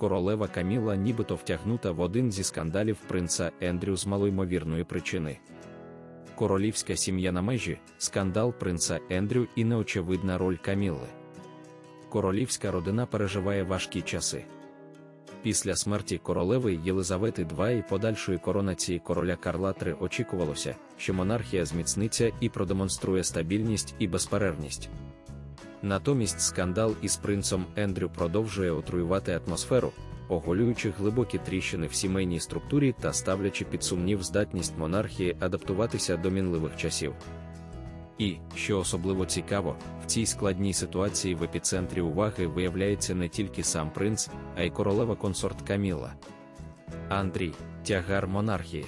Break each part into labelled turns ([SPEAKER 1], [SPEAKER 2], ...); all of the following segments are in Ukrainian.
[SPEAKER 1] королева Каміла нібито втягнута в один зі скандалів принца Ендрю з малоймовірної причини. Королівська сім'я на межі, скандал принца Ендрю і неочевидна роль Камілли. Королівська родина переживає важкі часи. Після смерті королеви Єлизавети II і подальшої коронації короля Карла III очікувалося, що монархія зміцниться і продемонструє стабільність і безперервність. Натомість скандал із принцем Ендрю продовжує отруювати атмосферу, оголюючи глибокі тріщини в сімейній структурі та ставлячи під сумнів здатність монархії адаптуватися до мінливих часів. І, що особливо цікаво, в цій складній ситуації в епіцентрі уваги виявляється не тільки сам принц, а й королева консорт Каміла. Андрій, тягар монархії.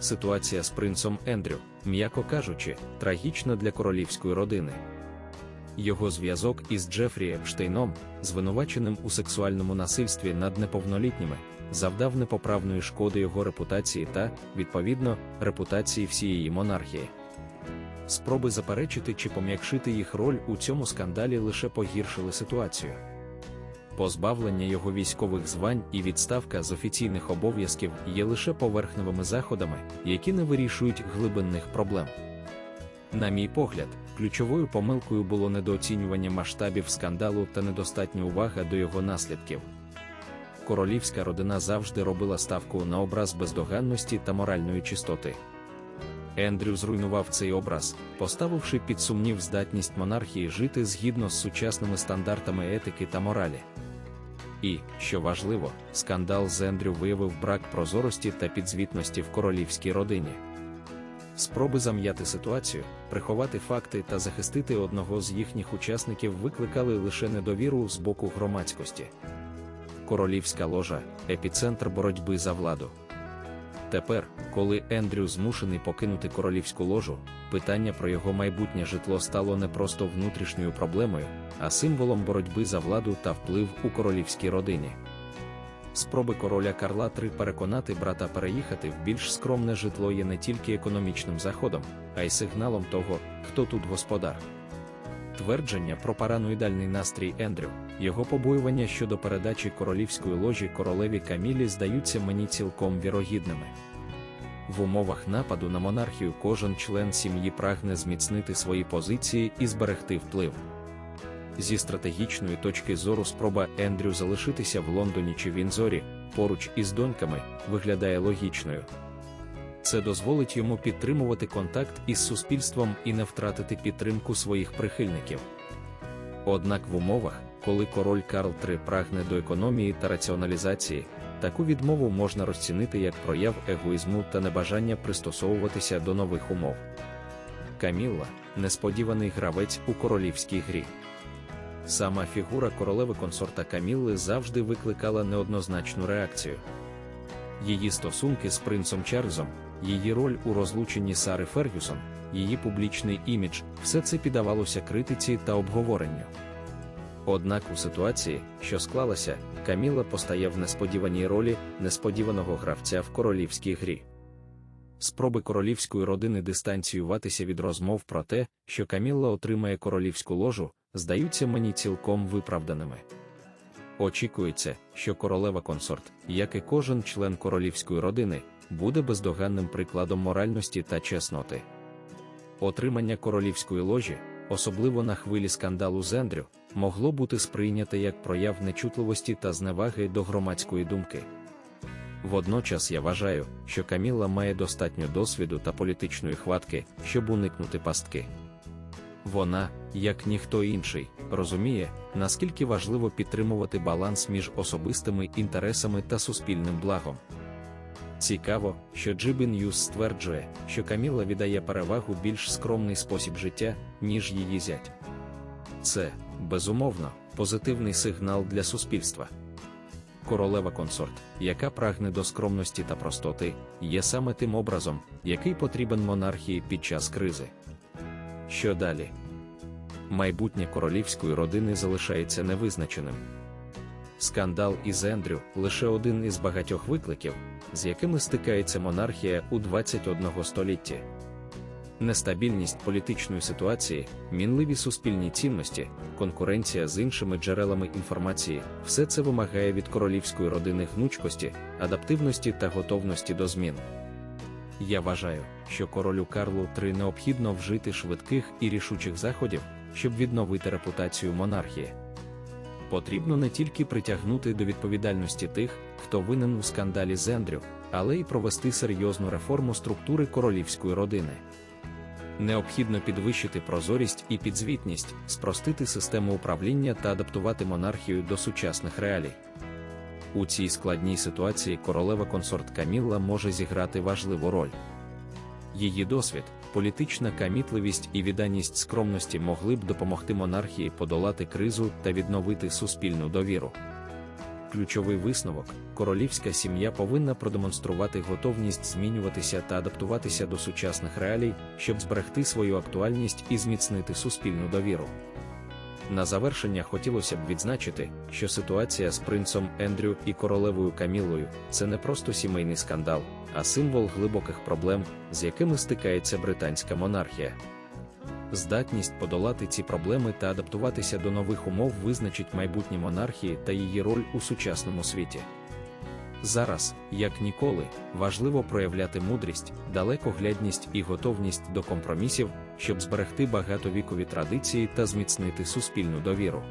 [SPEAKER 1] Ситуація з принцом Ендрю, м'яко кажучи, трагічна для королівської родини. Його зв'язок із Джефрі Епштейном, звинуваченим у сексуальному насильстві над неповнолітніми, завдав непоправної шкоди його репутації та, відповідно, репутації всієї монархії. Спроби заперечити чи пом'якшити їх роль у цьому скандалі лише погіршили ситуацію. Позбавлення його військових звань і відставка з офіційних обов'язків є лише поверхневими заходами, які не вирішують глибинних проблем. На мій погляд, ключовою помилкою було недооцінювання масштабів скандалу та недостатня увага до його наслідків. Королівська родина завжди робила ставку на образ бездоганності та моральної чистоти. Ендрю зруйнував цей образ, поставивши під сумнів здатність монархії жити згідно з сучасними стандартами етики та моралі. І, що важливо, скандал з Ендрю виявив брак прозорості та підзвітності в королівській родині. Спроби зам'яти ситуацію, приховати факти та захистити одного з їхніх учасників викликали лише недовіру з боку громадськості. Королівська ложа епіцентр боротьби за владу. Тепер, коли Ендрю змушений покинути королівську ложу, питання про його майбутнє житло стало не просто внутрішньою проблемою, а символом боротьби за владу та вплив у королівській родині. Спроби короля Карла III переконати брата переїхати в більш скромне житло є не тільки економічним заходом, а й сигналом того, хто тут господар. Твердження про параноїдальний настрій Ендрю, його побоювання щодо передачі королівської ложі королеві Камілі здаються мені цілком вірогідними. В умовах нападу на монархію кожен член сім'ї прагне зміцнити свої позиції і зберегти вплив. Зі стратегічної точки зору спроба Ендрю залишитися в Лондоні чи Вінзорі, поруч із доньками, виглядає логічною. Це дозволить йому підтримувати контакт із суспільством і не втратити підтримку своїх прихильників. Однак в умовах, коли король Карл III прагне до економії та раціоналізації, таку відмову можна розцінити як прояв егоїзму та небажання пристосовуватися до нових умов. Камілла несподіваний гравець у королівській грі. Сама фігура королеви консорта Камілли завжди викликала неоднозначну реакцію. Її стосунки з принцем Чарльзом, її роль у розлученні Сари Фергюсон, її публічний імідж все це піддавалося критиці та обговоренню. Однак у ситуації, що склалася, Каміла постає в несподіваній ролі несподіваного гравця в королівській грі. Спроби королівської родини дистанціюватися від розмов про те, що Камілла отримає королівську ложу, здаються мені цілком виправданими. Очікується, що королева консорт, як і кожен член королівської родини, буде бездоганним прикладом моральності та чесноти. Отримання королівської ложі, особливо на хвилі скандалу з Ендрю, могло бути сприйняте як прояв нечутливості та зневаги до громадської думки. Водночас я вважаю, що Каміла має достатньо досвіду та політичної хватки, щоб уникнути пастки. Вона, як ніхто інший, розуміє, наскільки важливо підтримувати баланс між особистими інтересами та суспільним благом. Цікаво, що Джибі Ньюс стверджує, що Каміла віддає перевагу більш скромний спосіб життя, ніж її зять. Це, безумовно, позитивний сигнал для суспільства. Королева консорт, яка прагне до скромності та простоти, є саме тим образом, який потрібен монархії під час кризи. Що далі? Майбутнє королівської родини залишається невизначеним. Скандал із Ендрю лише один із багатьох викликів, з якими стикається монархія у 21 столітті. Нестабільність політичної ситуації, мінливі суспільні цінності, конкуренція з іншими джерелами інформації все це вимагає від королівської родини гнучкості, адаптивності та готовності до змін. Я вважаю, що королю Карлу III необхідно вжити швидких і рішучих заходів, щоб відновити репутацію монархії. Потрібно не тільки притягнути до відповідальності тих, хто винен у скандалі з Ендрю, але й провести серйозну реформу структури королівської родини. Необхідно підвищити прозорість і підзвітність, спростити систему управління та адаптувати монархію до сучасних реалій. У цій складній ситуації королева консорт Камілла може зіграти важливу роль. Її досвід, політична камітливість і відданість скромності могли б допомогти монархії подолати кризу та відновити суспільну довіру. Ключовий висновок: королівська сім'я повинна продемонструвати готовність змінюватися та адаптуватися до сучасних реалій, щоб зберегти свою актуальність і зміцнити суспільну довіру. На завершення хотілося б відзначити, що ситуація з принцом Ендрю і королевою Камілою це не просто сімейний скандал, а символ глибоких проблем, з якими стикається британська монархія. Здатність подолати ці проблеми та адаптуватися до нових умов визначить майбутнє монархії та її роль у сучасному світі. Зараз, як ніколи, важливо проявляти мудрість, далекоглядність і готовність до компромісів, щоб зберегти багатовікові традиції та зміцнити суспільну довіру.